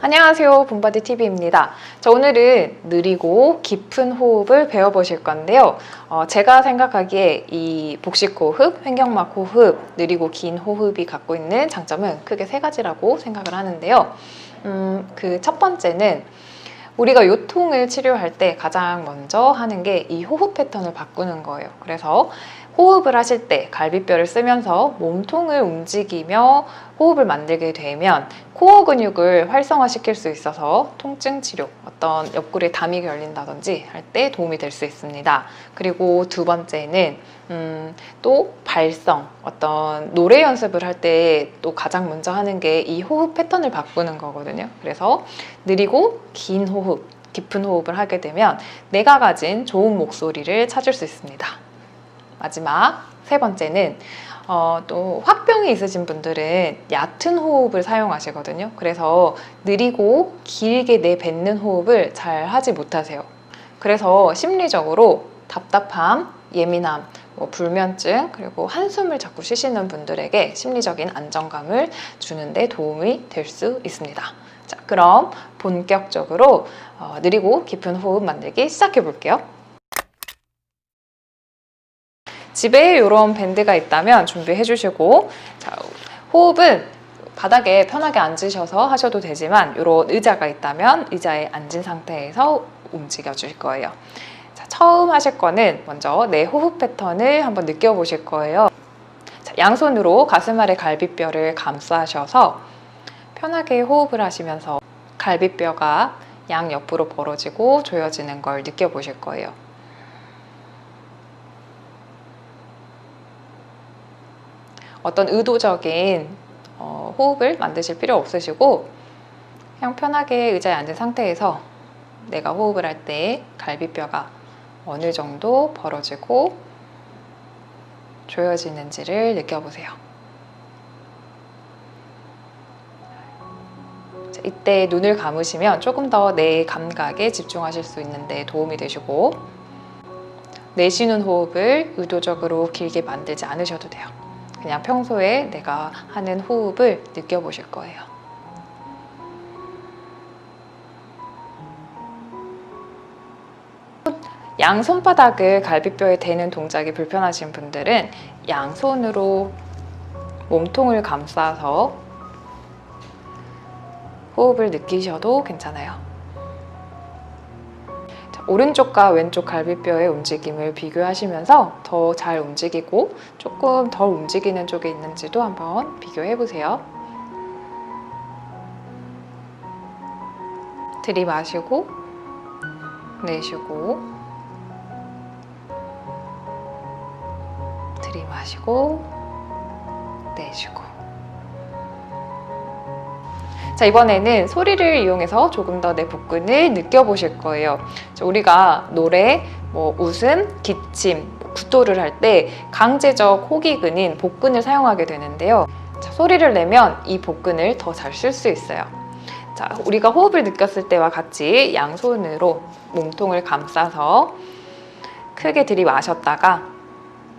안녕하세요. 봄바디 TV입니다. 자, 오늘은 느리고 깊은 호흡을 배워보실 건데요. 어, 제가 생각하기에 이 복식 호흡, 횡격막 호흡, 느리고 긴 호흡이 갖고 있는 장점은 크게 세 가지라고 생각을 하는데요. 음, 그 첫 번째는 우리가 요통을 치료할 때 가장 먼저 하는 게 이 호흡 패턴을 바꾸는 거예요. 그래서 호흡을 하실 때 갈비뼈를 쓰면서 몸통을 움직이며 호흡을 만들게 되면 코어 근육을 활성화시킬 수 있어서 통증 치료, 어떤 옆구리에 담이 걸린다든지 할 때 도움이 될 수 있습니다. 그리고 두 번째는 음, 또 발성, 어떤 노래 연습을 할 때 또 가장 먼저 하는 게 이 호흡 패턴을 바꾸는 거거든요. 그래서 느리고 긴 호흡, 깊은 호흡을 하게 되면 내가 가진 좋은 목소리를 찾을 수 있습니다. 마지막 세 번째는 어, 또 화병이 있으신 분들은 얕은 호흡을 사용하시거든요. 그래서 느리고 길게 내뱉는 호흡을 잘 하지 못하세요. 그래서 심리적으로 답답함, 예민함, 뭐 불면증, 그리고 한숨을 자꾸 쉬시는 분들에게 심리적인 안정감을 주는데 도움이 될 수 있습니다. 자, 그럼 본격적으로 어, 느리고 깊은 호흡 만들기 시작해 볼게요. 집에 이런 밴드가 있다면 준비해 주시고 자, 호흡은 바닥에 편하게 앉으셔서 하셔도 되지만 이런 의자가 있다면 의자에 앉은 상태에서 움직여 주실 거예요. 자, 처음 하실 거는 먼저 내 호흡 패턴을 한번 느껴보실 거예요. 자, 양손으로 가슴 아래 갈비뼈를 감싸셔서 편하게 호흡을 하시면서 갈비뼈가 양 옆으로 벌어지고 조여지는 걸 느껴보실 거예요. 어떤 의도적인 어, 호흡을 만드실 필요 없으시고 그냥 편하게 의자에 앉은 상태에서 내가 호흡을 할 때 갈비뼈가 어느 정도 벌어지고 조여지는지를 느껴보세요. 자, 이때 눈을 감으시면 조금 더 내 감각에 집중하실 수 있는데 도움이 되시고 내쉬는 호흡을 의도적으로 길게 만들지 않으셔도 돼요. 그냥 평소에 내가 하는 호흡을 느껴보실 거예요. 양 손바닥을 갈비뼈에 대는 동작이 불편하신 분들은 양손으로 몸통을 감싸서 호흡을 느끼셔도 괜찮아요. 자, 오른쪽과 왼쪽 갈비뼈의 움직임을 비교하시면서 더 잘 움직이고 조금 덜 움직이는 쪽에 있는지도 한번 비교해 보세요. 들이마시고 내쉬고 들이마시고 내쉬고 자 이번에는 소리를 이용해서 조금 더 내 복근을 느껴보실 거예요. 자, 우리가 노래, 뭐 웃음, 기침, 구토를 할 때 강제적 호기근인 복근을 사용하게 되는데요. 자, 소리를 내면 이 복근을 더 잘 쓸 수 있어요. 자, 우리가 호흡을 느꼈을 때와 같이 양손으로 몸통을 감싸서 크게 들이마셨다가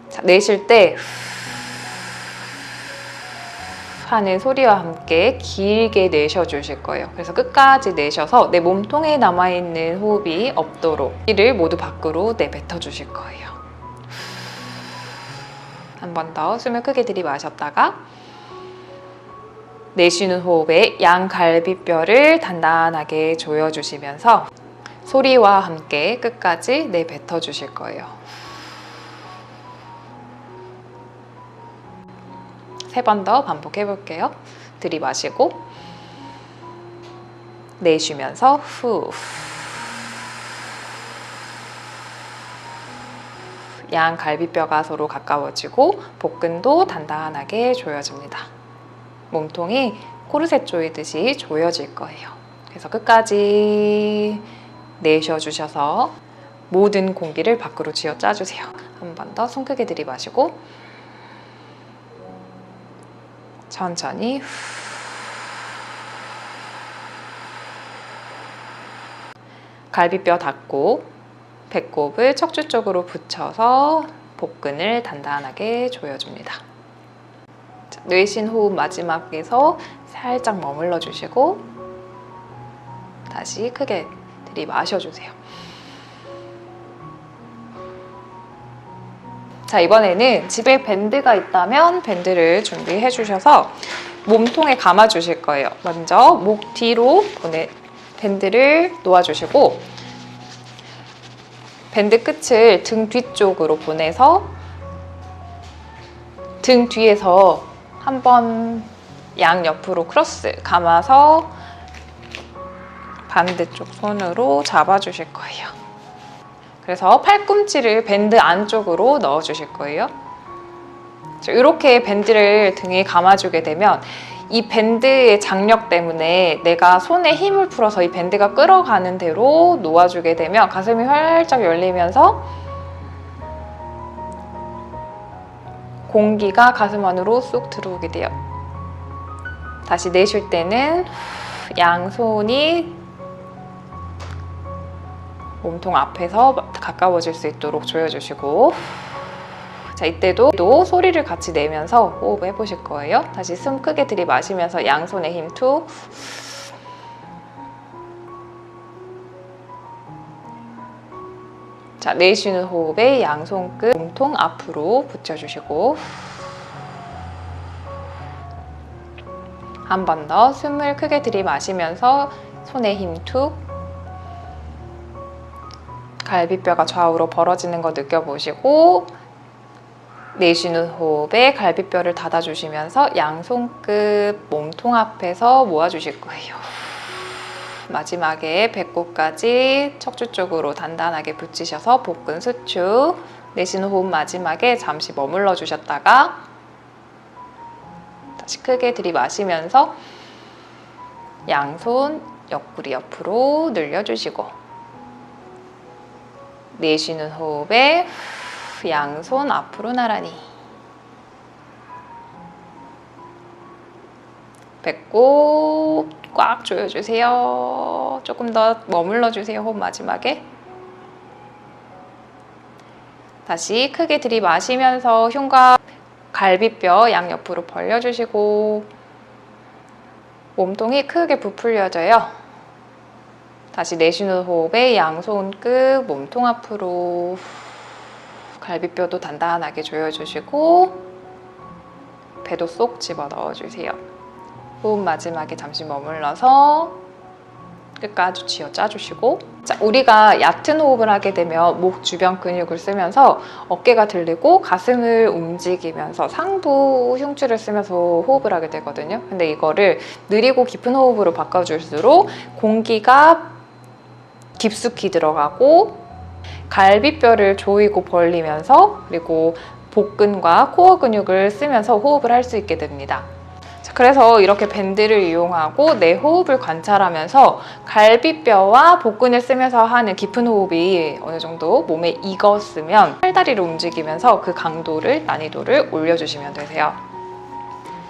자, 내쉴 때 하는 소리와 함께 길게 내쉬어 주실 거예요. 그래서 끝까지 내셔서 내 몸통에 남아있는 호흡이 없도록 이를 모두 밖으로 내뱉어 주실 거예요. 한 번 더 숨을 크게 들이마셨다가 내쉬는 호흡에 양 갈비뼈를 단단하게 조여주시면서 소리와 함께 끝까지 내뱉어 주실 거예요. 세 번 더 반복해 볼게요. 들이마시고 내쉬면서 후. 양 갈비뼈가 서로 가까워지고 복근도 단단하게 조여집니다. 몸통이 코르셋 조이듯이 조여질 거예요. 그래서 끝까지 내쉬어 주셔서 모든 공기를 밖으로 쥐어 짜주세요. 한 번더숨 크게 들이마시고 천천히 후. 갈비뼈 닫고 배꼽을 척추 쪽으로 붙여서 복근을 단단하게 조여줍니다. 자, 뇌신 호흡 마지막에서 살짝 머물러 주시고 다시 크게 들이마셔 주세요. 자, 이번에는 집에 밴드가 있다면 밴드를 준비해 주셔서 몸통에 감아 주실 거예요. 먼저 목 뒤로 보내 밴드를 놓아 주시고 밴드 끝을 등 뒤쪽으로 보내서 등 뒤에서 한번 양 옆으로 크로스 감아서 반대쪽 손으로 잡아 주실 거예요. 그래서 팔꿈치를 밴드 안쪽으로 넣어주실 거예요. 이렇게 밴드를 등에 감아주게 되면 이 밴드의 장력 때문에 내가 손에 힘을 풀어서 이 밴드가 끌어가는 대로 놓아주게 되면 가슴이 활짝 열리면서 공기가 가슴 안으로 쑥 들어오게 돼요. 다시 내쉴 때는 양손이 몸통 앞에서 가까워질 수 있도록 조여주시고 자 이때도 또 소리를 같이 내면서 호흡 해보실 거예요. 다시 숨 크게 들이마시면서 양손에 힘 툭. 자 내쉬는 호흡에 양손 끝 몸통 앞으로 붙여주시고 한 번 더 숨을 크게 들이마시면서 손에 힘 툭. 갈비뼈가 좌우로 벌어지는 거 느껴보시고 내쉬는 호흡에 갈비뼈를 닫아주시면서 양손 끝 몸통 앞에서 모아주실 거예요. 마지막에 배꼽까지 척추 쪽으로 단단하게 붙이셔서 복근 수축 내쉬는 호흡 마지막에 잠시 머물러 주셨다가 다시 크게 들이마시면서 양손 옆구리 옆으로 늘려주시고 내쉬는 호흡에 양손 앞으로 나란히 배꼽 꽉 조여주세요. 조금 더 머물러 주세요. 호흡 마지막에 다시 크게 들이마시면서 흉곽 갈비뼈 양옆으로 벌려주시고 몸통이 크게 부풀려져요. 다시 내쉬는 호흡에 양손 끝 몸통 앞으로 갈비뼈도 단단하게 조여주시고 배도 쏙 집어 넣어주세요. 호흡 마지막에 잠시 머물러서 끝까지 쥐어 짜주시고 자, 우리가 얕은 호흡을 하게 되면 목 주변 근육을 쓰면서 어깨가 들리고 가슴을 움직이면서 상부 흉추를 쓰면서 호흡을 하게 되거든요. 근데 이거를 느리고 깊은 호흡으로 바꿔줄수록 공기가 깊숙이 들어가고 갈비뼈를 조이고 벌리면서 그리고 복근과 코어 근육을 쓰면서 호흡을 할 수 있게 됩니다. 자, 그래서 이렇게 밴드를 이용하고 내 호흡을 관찰하면서 갈비뼈와 복근을 쓰면서 하는 깊은 호흡이 어느 정도 몸에 익었으면 팔다리를 움직이면서 그 강도를 난이도를 올려주시면 되세요.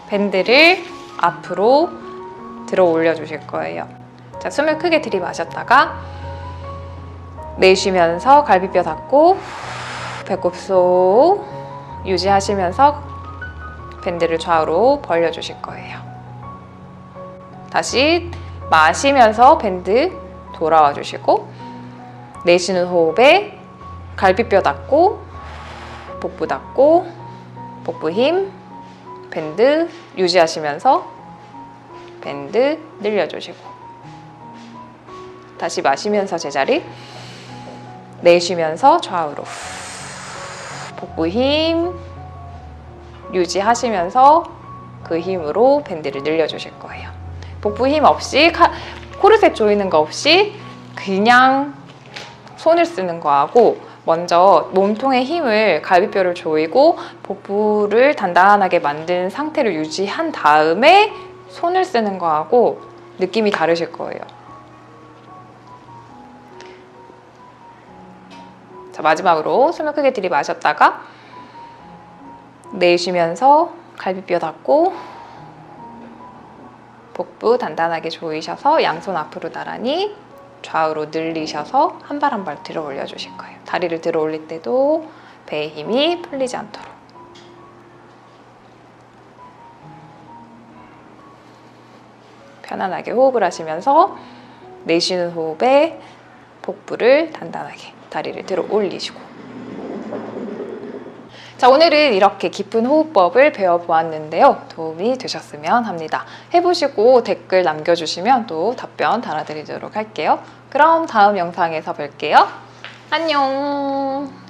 밴드를 앞으로 들어 올려주실 거예요. 자, 숨을 크게 들이마셨다가 내쉬면서 갈비뼈 닫고 배꼽 속 유지하시면서 밴드를 좌우로 벌려주실 거예요. 다시 마시면서 밴드 돌아와 주시고 내쉬는 호흡에 갈비뼈 닫고 복부 닫고 복부 힘 밴드 유지하시면서 밴드 늘려주시고 다시 마시면서 제자리 내쉬면서 좌우로 복부 힘 유지하시면서 그 힘으로 밴드를 늘려주실 거예요. 복부 힘 없이 카, 코르셋 조이는 거 없이 그냥 손을 쓰는 거하고 먼저 몸통의 힘을 갈비뼈를 조이고 복부를 단단하게 만든 상태를 유지한 다음에 손을 쓰는 거하고 느낌이 다르실 거예요. 마지막으로 숨을 크게 들이마셨다가 내쉬면서 갈비뼈 닫고 복부 단단하게 조이셔서 양손 앞으로 나란히 좌우로 늘리셔서 한 발 한 발 들어 올려 주실 거예요. 다리를 들어 올릴 때도 배의 힘이 풀리지 않도록. 편안하게 호흡을 하시면서 내쉬는 호흡에 복부를 단단하게 다리를 들어 올리시고 자, 오늘은 이렇게 깊은 호흡법을 배워보았는데요. 도움이 되셨으면 합니다. 해보시고 댓글 남겨주시면 또 답변 달아드리도록 할게요. 그럼 다음 영상에서 뵐게요. 안녕!